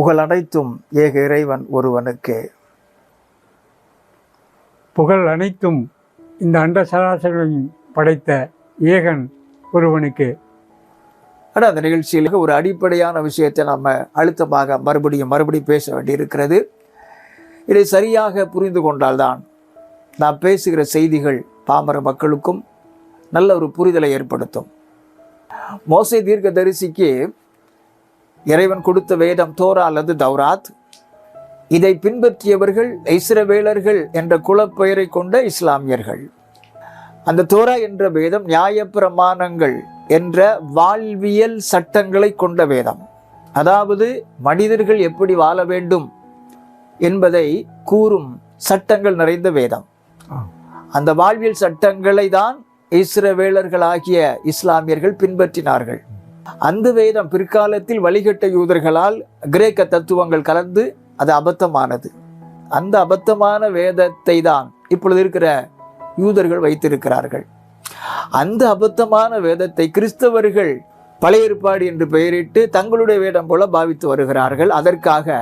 புகழ் அனைத்தும் ஏக இறைவன் ஒருவனுக்கு. புகழ் அனைத்தும் இந்த அண்ட சராசரிகளையும் படைத்த ஏகன் ஒருவனுக்கு. ஆனால் அந்த நிகழ்ச்சியில் ஒரு அடிப்படையான விஷயத்தை நம்ம அழுத்தமாக மறுபடியும் மறுபடியும் பேச வேண்டியிருக்கிறது. இதை சரியாக புரிந்து கொண்டால்தான் நாம் பேசுகிற செய்திகள் பாமர மக்களுக்கும் நல்ல ஒரு புரிதலை ஏற்படுத்தும். மோசே தீர்க்க தரிசிக்கு இறைவன் கொடுத்த வேதம் தோரா அல்லது தௌராத். இதை பின்பற்றியவர்கள் இஸ்ரவேலர்கள் என்ற குலப்பெயரை கொண்ட இஸ்லாமியர்கள். அந்த தோரா என்ற வேதம் நியாயப்பிரமாணங்கள் என்ற வாழ்வியல் சட்டங்களை கொண்ட வேதம். அதாவது மனிதர்கள் எப்படி வாழ வேண்டும் என்பதை கூறும் சட்டங்கள் நிறைந்த வேதம். அந்த வாழ்வியல் சட்டங்களை தான் இஸ்ரவேலர்களாகிய இஸ்லாமியர்கள் பின்பற்றினார்கள். அந்த வேதம் பிற்காலத்தில் வழிகட்ட யூதர்களால் கிரேக்க தத்துவங்கள் கலந்து அது அபத்தமானது. அந்த அபத்தமான வேதத்தை தான் இப்பொழுது இருக்கிற யூதர்கள் வைத்திருக்கிறார்கள். அந்த அபத்தமான வேதத்தை கிறிஸ்தவர்கள் பழைய ஏற்பாடு என்று பெயரிட்டு தங்களுடைய வேதம் போல பாவித்து வருகிறார்கள். அதற்காக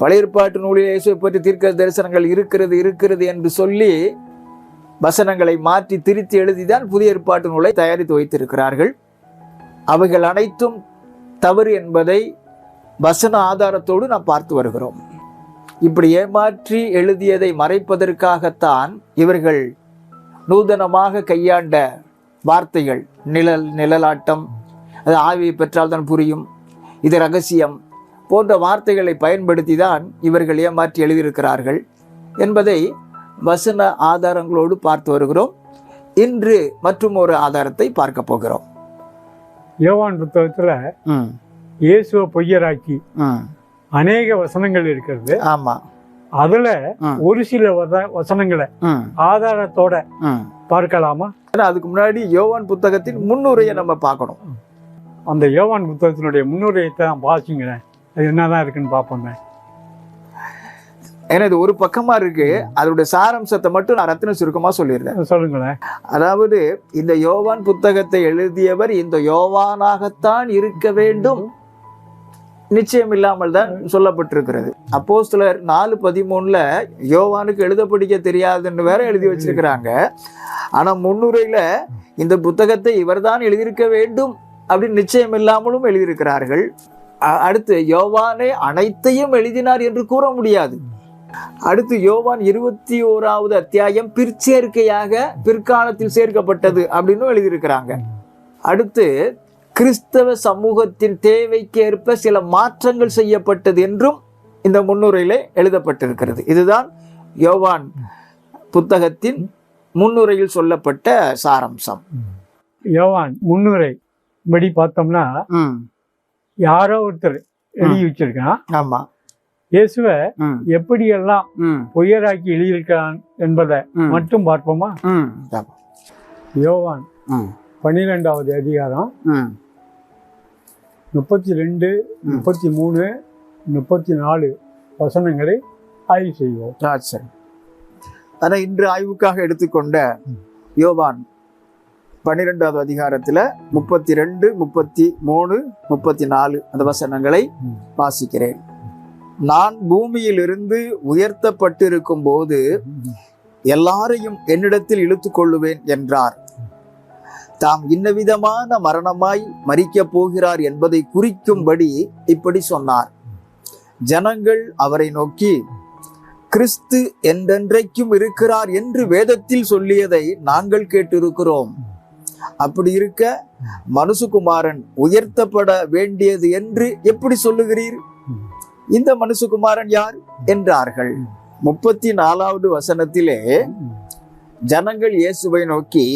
பழைய ஏற்பாட்டு நூலில் இயேசுவை பற்றி தீர்க்க தரிசனங்கள் இருக்கிறது இருக்கிறது என்று சொல்லி வசனங்களை மாற்றி திருத்தி எழுதிதான் புதிய ஏற்பாட்டு நூலை தயாரித்து வைத்திருக்கிறார்கள். அவைகள் அனைத்தும் தவறு என்பதை வசன ஆதாரத்தோடு நாம் பார்த்து வருகிறோம். இப்படி ஏமாற்றி எழுதியதை மறைப்பதற்காகத்தான் இவர்கள் நூதனமாக கையாண்ட வார்த்தைகள். நிழல் நிழலாட்டம் அது ஆவியை பெற்றால் தான் புரியும். இது ரகசியம் போன்ற வார்த்தைகளை பயன்படுத்தி தான் இவர்கள் ஏமாற்றி எழுதியிருக்கிறார்கள் என்பதை வசன ஆதாரங்களோடு பார்த்து வருகிறோம். இன்று மற்றும் ஒரு ஆதாரத்தை பார்க்க போகிறோம். யோவான் புத்தகத்துல இயேசுவை பொய்யராக்கி அநேக வசனங்கள் இருக்கிறது. ஆமா. அதுல. ஒரு சில வசனங்களை ஆதாரத்தோட பார்க்கலாமா? அதுக்கு முன்னாடி யோவான் புத்தகத்தின் முன்னுரையை நம்ம பார்க்கணும். அந்த யோவான் புத்தகத்தினுடைய முன்னுரையத்தை நான் வாசிங்களேன் அது என்னதான் இருக்குன்னு பார்ப்போமே. ஏன்னா இது ஒரு பக்கமா இருக்கு. அதோட சாராம்சத்தை மட்டும் நான் ரத்தின சுருக்கமா சொல்லிடுறேன் சொல்லுங்களேன். அதாவது இந்த யோவான் புத்தகத்தை எழுதியவர் இந்த யோவானாகத்தான் இருக்க வேண்டும். நிச்சயம் இல்லாமல் தான் சொல்லப்பட்டிருக்கிறது. அப்போ சிலர் நாலு பதிமூணுல யோவானுக்கு எழுத படிக்க தெரியாதுன்னு வேற எழுதி வச்சிருக்கிறாங்க. ஆனா முன்னுரையில இந்த புத்தகத்தை இவர்தான் எழுதியிருக்க வேண்டும் அப்படின்னு நிச்சயம் இல்லாமலும் எழுதியிருக்கிறார்கள். அடுத்து யோவானே அனைத்தையும் எழுதினார் என்று கூற முடியாது. அடுத்து யோவான் இருபத்தி ஓராவது அத்தியாயம் பிற்சேர்க்கையாக பிற்காலத்தில் சேர்க்கப்பட்டது அப்படின்னு எழுதியிருக்கிறாங்க. அடுத்து கிறிஸ்தவ சமூகத்தின் தேவைக்கேற்ப சில மாற்றங்கள் செய்யப்பட்டது என்றும் இந்த முன்னுரையிலே எழுதப்பட்டிருக்கிறது. இதுதான் யோவான் புத்தகத்தின் முன்னுரையில் சொல்லப்பட்ட சாராம்சம். யோவான் முன்னுரை படி பார்த்தோம்னா யாரோ ஒருத்தர் எழுதி வச்சிருக்கான். ஆமா. இயேசுவை எப்படியெல்லாம் பொய்யராக்கி எழுதியிருக்கான் என்பதை. மட்டும் பார்ப்போமா. யோவான் பன்னிரெண்டாவது அதிகாரம் முப்பத்தி ரெண்டு முப்பத்தி மூணு முப்பத்தி நாலு வசனங்களை ஆய்வு செய்வோம். சரி. ஆனால் இன்று ஆய்வுக்காக எடுத்துக்கொண்ட யோவான் பன்னிரெண்டாவது அதிகாரத்தில் முப்பத்தி ரெண்டு முப்பத்தி மூணு முப்பத்தி நாலு அந்த வசனங்களை. வாசிக்கிறேன். நான் பூமியிலிருந்து உயர்த்தப்பட்டிருக்கும் போது எல்லாரையும் என்னிடத்தில் இழுத்து கொள்ளுவேன் என்றார். தாம் இன்னவிதமான மரணமாய் மறிக்கப் போகிறார் என்பதை குறிக்கும்படி இப்படி சொன்னார். ஜனங்கள் அவரை நோக்கி கிறிஸ்து என்றென்றைக்கும் இருக்கிறார் என்று வேதத்தில் சொல்லியதை நாங்கள் கேட்டிருக்கிறோம். அப்படி இருக்க மனுசுகுமாரன் உயர்த்தப்பட வேண்டியது என்று எப்படி சொல்லுகிறீர்? இந்த மனுசுகுமாரன் யார் என்றார்கள். முப்பத்தி நாலாவது வசனத்திலே ஜனங்கள் இயேசுவை நோக்கி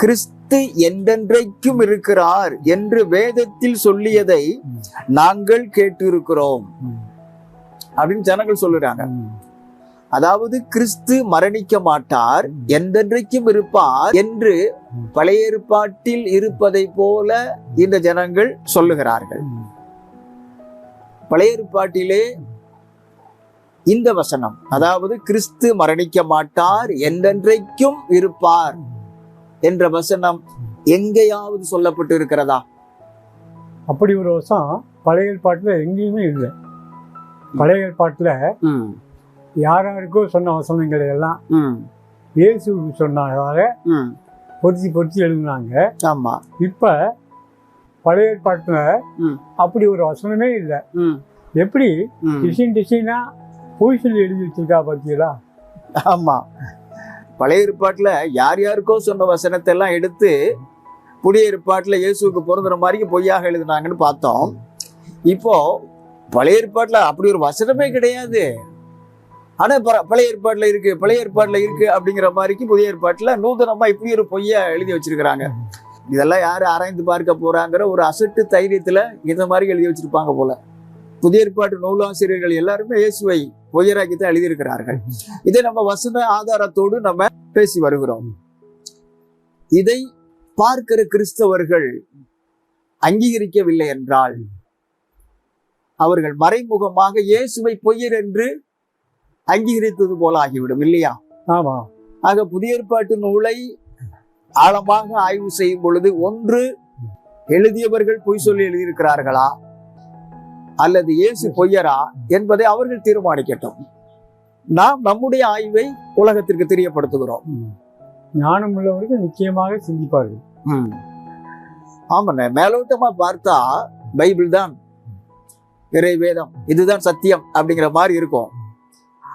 கிறிஸ்து என்றென்றைக்கும் இருக்கிறார் என்று வேதத்தில் சொல்லியதை நாங்கள் கேட்டிருக்கிறோம். அப்படின்னு ஜனங்கள் சொல்லுறாங்க. அதாவது கிறிஸ்து மரணிக்க மாட்டார் என்றென்றைக்கும் இருப்பார் என்று பழைய ஏற்பாட்டில் இருப்பதை போல இந்த ஜனங்கள் சொல்லுகிறார்கள். பழைய ஏற்பாட்டிலே இந்த வசனம் அதாவது கிறிஸ்து மரணிக்க மாட்டார் என்றென்றைக்கும் இருப்பார் என்ற வசனம் எங்கேயாவது சொல்லப்பட்டு இருக்கிறதா அப்படி ஒரு வருஷம் பழைய ஏற்பாட்டில் எங்கேயுமே இல்லை. பழைய ஏற்பாட்டில் யார் யாருக்கோ சொன்ன வசனங்களை எல்லாம் ம். இயேசுவுக்கு சொன்னதாக பொறிச்சு பொறிச்சு எழுதினாங்க. ஆமா. இப்போ பழைய ஏற்பாட்டில். அப்படி ஒரு வசனமே இல்லை. எப்படி? டிசைன் டிசைனா பொய் சொல்லி எழுதி வச்சிருக்கா பார்த்தீங்களா ஆமா. பழைய ஏற்பாட்டுல யார் யாருக்கோ சொன்ன வசனத்தை எல்லாம் எடுத்து புதிய ஏற்பாட்டுல இயேசுவுக்கு பொருந்துற மாதிரி பொய்யாக எழுதினாங்கன்னு பார்த்தோம். இப்போ பழைய ஏற்பாட்டுல அப்படி ஒரு வசனமே கிடையாது. ஆனா பழைய ஏற்பாட்டுல இருக்கு பழைய ஏற்பாட்டுல இருக்கு அப்படிங்கிற மாதிரிக்கு புதிய ஏற்பாட்டுல நூதனமா இப்படி ஒரு பொய்ய எழுதி வச்சிருக்கிறாங்க. இதெல்லாம் யாரு ஆராய்ந்து பார்க்க போறாங்கிற ஒரு அசட்டு தைரியத்துல இந்த மாதிரி எழுதி வச்சிருப்பாங்க போல. புதிய ஏற்பாட்டு நூலாசிரியர்கள் எல்லாருமே இயேசுவை பொய்யராக்கி தான் எழுதியிருக்கிறார்கள். இதை நம்ம வசன ஆதாரத்தோடு நம்ம பேசி வருகிறோம். இதை பார்க்கிற கிறிஸ்தவர்கள் அங்கீகரிக்கவில்லை என்றால் அவர்கள் மறைமுகமாக இயேசுவை பொய்யர் என்று அங்கீகரித்தது போல ஆகிவிடும் இல்லையா? ஆமாம் ஆக புதிய ஏற்பாட்டு நூலை ஆழமாக ஆய்வு செய்யும் பொழுது ஒன்று எழுதியவர்கள் பொய் சொல்லி எழுதியிருக்கிறார்களா? அல்லது இயேசு பொய்யரா? என்பதை அவர்கள் தீர்மானிக்கட்டும். நாம் நம்முடைய ஆய்வை உலகத்திற்கு தெரியப்படுத்துகிறோம். ஞானம் உள்ளவர்கள் நிச்சயமாக சிந்திப்பார்கள். ஆமாண்ணே மேலோட்டமா பார்த்தா பைபிள் தான். இறை வேதம் இதுதான் சத்தியம் அப்படிங்கிற மாதிரி இருக்கும்.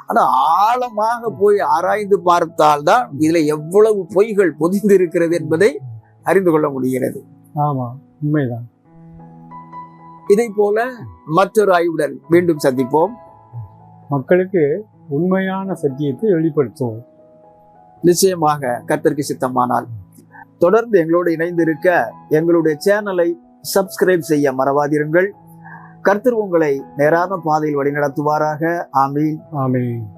ஆனா ஆழமாக போய் ஆராய்ந்து பார்த்தால்தான் இதுல எவ்வளவு பொய்கள் பொதிந்து இருக்கிறது என்பதை அறிந்து கொள்ள முடிகிறது. ஆமாம் உண்மைதான். இதை போல மற்றொரு ஆய்வுடன் மீண்டும் சந்திப்போம். மக்களுக்கு உண்மையான சத்தியத்தை வெளிப்படுத்துவோம். நிச்சயமாக கர்த்தருக்கு சித்தமானால். தொடர்ந்து எங்களோடு இணைந்திருக்க எங்களுடைய சேனலை சப்ஸ்கிரைப் செய்ய மறவாதிருங்கள். கர்த்தர் உங்களை நேரான பாதையில் வழிநடத்துவாராக. ஆமீன். ஆமீன்.